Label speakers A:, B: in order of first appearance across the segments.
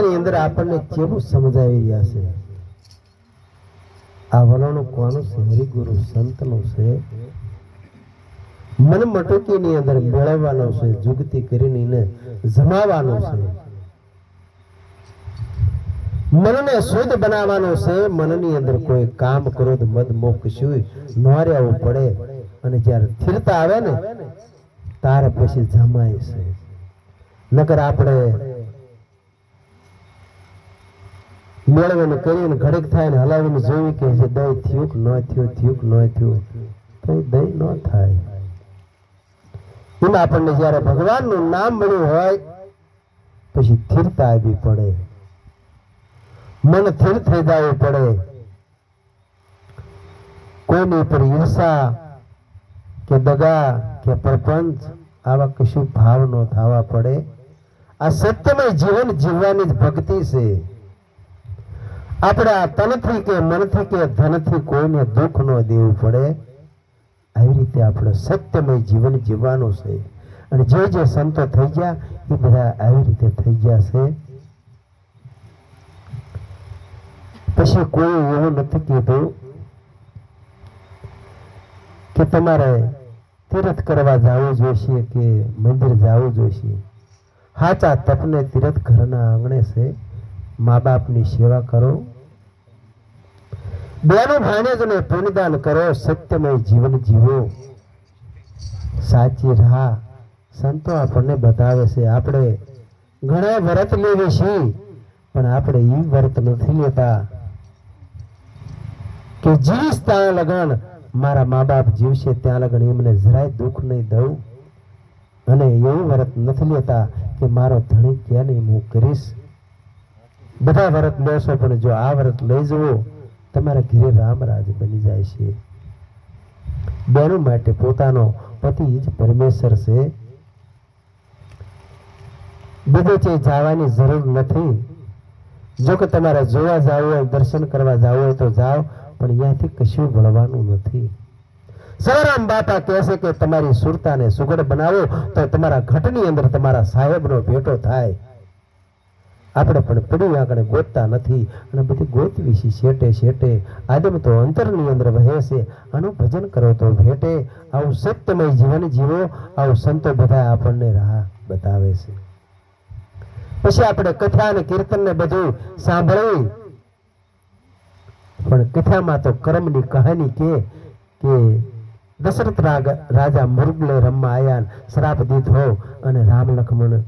A: ની અંદર આપણને કેવું સમજાવી રહ્યા છે? આ વલણું કોનું છે? હરિગુરુ સંતનું છે. મન મટુકીની અંદર મેળવવાનો છે, જુગતી કરીને એને જમાવાનો છે. મનને શુદ્ધ બનાવવાનો છે, મનની અંદર કોઈ કામ, ક્રોધ, મદ મોક્ષ કશું નોર્યાવું પડે અને જ્યારે સ્થિરતા આવે ને, તારે પછી જમાય છે. નકર આપણે મેળવીને કરીને ઘડીક થાય ને હલાવીને જોયું કે જે દહીં થયું ન થયું થયું ન થયું, તો દહીં ન થાય. એમાં આપણને જ્યારે ભગવાનનું નામ મળ્યું હોય, પછી સ્થિરતા આવી પડે. મન સ્થિર થઈ જવું પડે. કોઈની ઉપર ઈર્ષા કે દગા કે પ્રપંચ, આવા કશું ભાવ ન થવા પડે. આ સત્યમય જીવન જીવવાની જ ભક્તિ છે. આપણે તનથી કે મનથી કે ધનથી કોઈને દુઃખ ન દેવું પડે. આવી રીતે આપણે સત્યમય જીવન જીવવાનું છે. અને જે જે સંતો થઈ ગયા, એ બધા આવી રીતે થઈ ગયા છે. પછી કોઈ એવું નથી કીધું કે તમારે તીર્થ કરવા જવું જોઈશે કે મંદિર જવું જોઈશે. હાચા તપને તીર્થ ઘરના આંગણે છે. મા બાપની સેવા કરો. બેનો ભાણેજને પુણ્યદાન કરો. સત્યમય જીવન જીવો. સાચી રાહ સંતો આપણને બતાવે છે. આપણે ઘણા વ્રત લેવી છીએ, પણ આપણે એ વ્રત નથી લેતા કે જીવીશ ત્યાં લગન મારા મા બાપ જીવશે ત્યાં લગન એમને જરાય દુઃખ નહીં દઉં. અને એવું વ્રત નથી લેતા કે મારો ધણી ક્યાં નહીં હું કરીશ? બધા વ્રત લેશો પણ જો આ વ્રત લઈ જવો તમારા ઘરે રામરાજ બની જાય છે. બેનો માટે પોતાનો પતિ જ પરમેશ્વર છે. બધે છે જવાની જરૂર નથી. જો કે તમારે જોવા જવું હોય, દર્શન કરવા જવું હોય તો જાઓ, પણ અહીંયાથી કશું ભણવાનું નથી. સવારામ બાપા કહે છે કે તમારી સુરતાને સુગડ બનાવો, તો તમારા ઘટની અંદર તમારા સાહેબનો ભેટો થાય. આપણે પણ પડી આગળ ગોતતા નથી અને બધી ગોતવી છે શેટે શેટે. આદમ તો અંતરની અંદર વહે છે. આનું ભજન કરો તો ભેટે. આવું સત્યમય જીવન જીવો. આવું સંતો બધા આપણને રાહ બતાવે છે. પછી આપણે કથા અને કીર્તન ને બધું સાંભળી પણ કથામાં તો કર્મની કહાની કે કે દશરથ રાજા મૃગલે રમવા આયા શ્રાપ દીધો અને રામ લક્ષ્મણ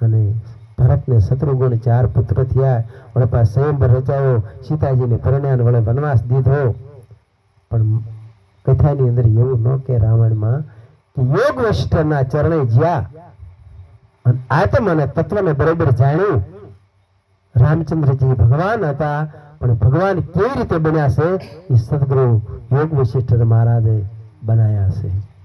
A: અને ભરતને શત્રુગુણ ચાર પુત્ર થયા. વળે પાછ સ્વયંભર રચાયો સીતાજીને પરણ્યા વળે વનવાસ દીધો. પણ કથાની અંદર એવું ન કે રાવણમાં કે યોગ વશિષ્ઠના ચરણે જ્યા. અને આત્મ તત્વને બરોબર જાણ્યું. રામચંદ્રજી ભગવાન હતા. પણ ભગવાન કેવી રીતે બન્યા છે? એ સદગુરુ યોગ વશિષ્ઠ મહારાજે બનાયા છે.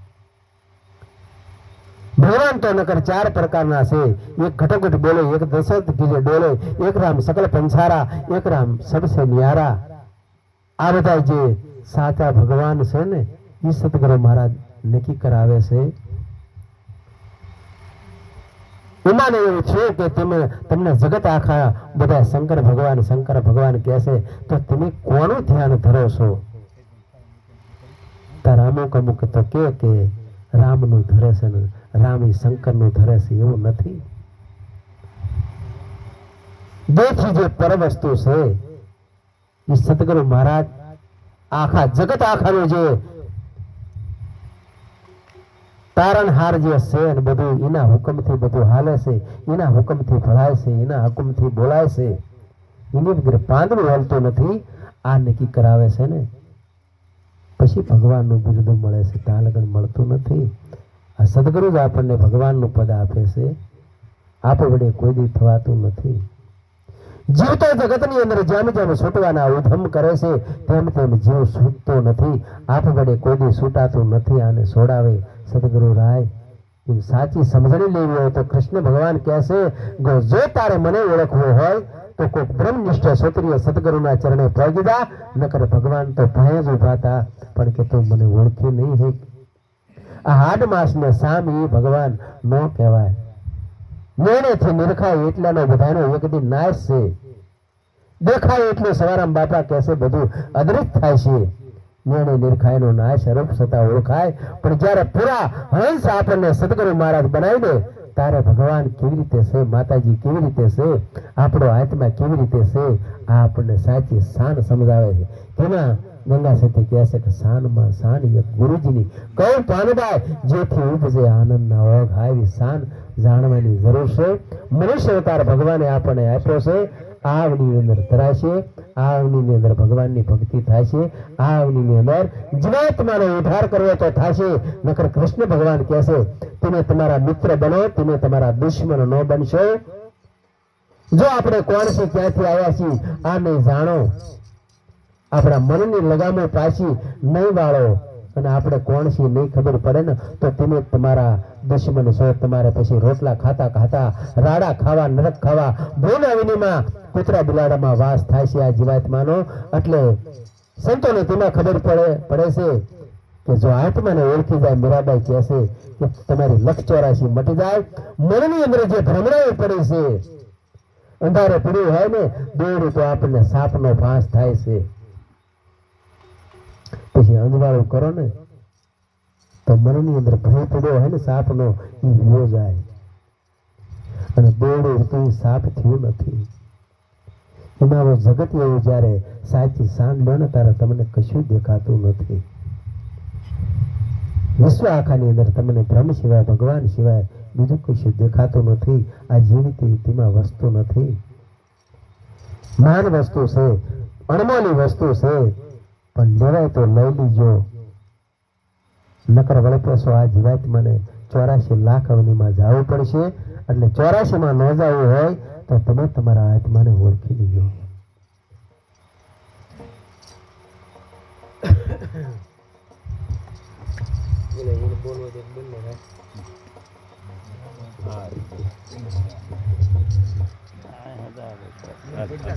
A: ભગવાન તો નકર ચાર પ્રકારના છે એક ઘટોઘટ બોલે એક દશરથ ગીરે ડોલે એક રામ સકલ પંસારા એક રામ સબસે ન્યારા આ બધા જે સાચા ભગવાન છે ને એ સદગુરુ મહારાજ નક્કી કરાવે છે એમાં એવું છે કે તમે તમને જગત આખા બધા શંકર ભગવાન શંકર ભગવાન કહે છે તો તમે કોનું ધ્યાન ધરો છો તારા અમુક અમુક તો કે કે રામનું ધરે છે ને રામ શંકર શંકરનું ધરે છે એવું નથી. દેખી જે પર વસ્તુ છે, એ સતગુરુ મહારાજ આખા જગત આખાનું જે તારણહાર જે છે અને બધું એના હુકમથી બધું હાલે છે, એના હુકમથી ભળાય છે, એના હુકમથી બોલાય છે, એની વગર પાંદડું હાલતું નથી, આ નક્કી કરાવે છે ને? પછી ભગવાનનું બિરુદ મળે છે, ત્યાં લગન મળતું નથી. આ સદગુરુ જ આપણને ભગવાનનું પદ આપે છે. આપ વડે કોઈ દી થવાતું નથી. જીવતો જગતની અંદર જેમ જેમ છૂટવાના ઉધમ કરે છે, તેમ તેમ જીવ છૂટતો નથી. આપ વડે કોઈ દી છૂટાતું નથી આને છોડાવે સદગુરુ રાય. એમ સાચી સમજણી લેવી હોય તો કૃષ્ણ ભગવાન કહે છે, ગો, જો તારે મને ઓળખવું હોય, તો કોઈક બ્રહ્મનિષ્ઠ ક્ષત્રિય સદગુરુના ચરણે પહોંચી જા, નકર ભગવાન તો ભય જ ઊભા હતા, પણ કે તું મને ઓળખી નહીં હે. આ હાડ માસને સામી ભગવાન ન કહેવાય. મેણેથી નિરખાય એટલાનો બધાનો એક દિન નાશ છે. દેખાય એટલું સવારામ બાપા કહેશે બધું અદૃત થાય છે. મેણે નિરખાયનો નાશ અરૂપ છતાં ઓળખાય. પણ જ્યારે પૂરા હંસ આપણને સદગુરુ મહારાજ બનાવી દે તારે ભગવાન કેવી રીતે છે, માતાજી કેવી રીતે છે, આપણો આત્મા કેવી રીતે છે, આ આપણને સાચી શાન સમજાવે છે. તેમાં ગંગા સતી કહે છે કે શાનમાં સાન એક ગુરુજીની કહું પાનભાઈ જેથી ઉપજે આનંદના ઓગ આવી સાન જાણવાની જરૂર છે. મનુષ્ય અવતાર ભગવાને આપણને આપ્યો છે. આ અંદર ધરાશે આ અવની અંદર ભગવાનની ભક્તિ છે. આ અવની અંદર જીવાત્માનો ઉદ્ધાર કરવો તો થશે નકર કૃષ્ણ ભગવાન કહેશે તમે તમારા મિત્ર બનો, તમે તમારા દુશ્મન ન બનશો. જો આપણે કોણ છે ક્યાંથી આવ્યા છીએ આ નહીં જાણો. આપણા મનની લગામો પાછી નહીં વાળો. અને આપણે કોણ છીએ નહીં ખબર પડે ને, તો તમે તમારા દુશ્મન છો. તમારે પછી રોટલા ખાતા ખાતા, રાડા ખાવા, નરક ખાવા, ભોના વિનીમાં, કૂતરા બિલાડામાં વાસ થાય છે આ જીવાત્માનો. એટલે સંતોને તેમાં ખબર પડે પડે છે કે જો આત્માને ઓળખી જાય, મીરાબાઈ કહેશે કે તમારી લક્ષ ચોરાશી મટી જાય. મનની અંદર જે ભ્રમણાઓ પડે છે, અંધારે પડ્યું હોય ને, દોડું તો આપણને સાપનો ફાંસ થાય છે. પછી અંજવાળું કરો ને, તો મનની અંદર ભય પડ્યો હોય ને સાપનો એ વિયો જાય. અને દોડે તો એ સાપ થયો નથી. એમાં જગત એવું જ્યારે સાચી સાંજ લો ને ત્યારે તમને કશું દેખાતું નથી. વિશ્વ આખાની અંદર તમને બ્રહ્મ સિવાય, ભગવાન સિવાય બીજું કશું દેખાતું નથી. આ જેવી તેવી તેમાં વસ્તુ નથી. માન વસ્તુ છે, અણમોલી વસ્તુ છે. પણ લેવાય તો લઈ લીજો. નકર વળપેસો આ જીવાત મને ચોરાશી લાખ અવનીમાં જવું પડશે. એટલે ચોરાશીમાં ન જવું હોય તો તમે તમારા આત્માને ઓળખી લીજો.
B: આરતીના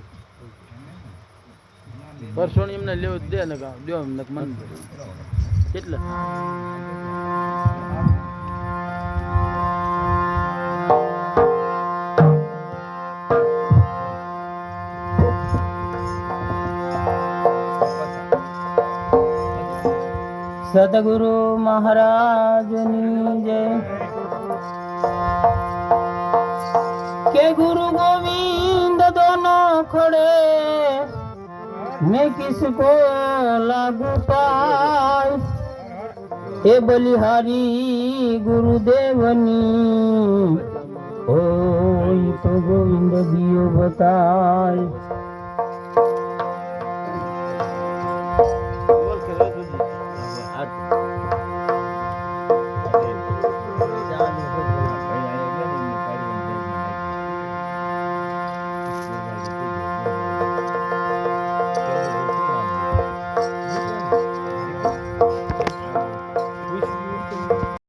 B: પરસોણી એમને લેવું દે ને દો એમને મન કેટલા?
C: સદગુરુ મહારાજની જય. કે ગુરુ ગોવિંદ દોનો ખોડે. मैं किसको लागू पाए? हे बलिहारी गुरुदेवनी ओ तो गोविंद दियो बताए।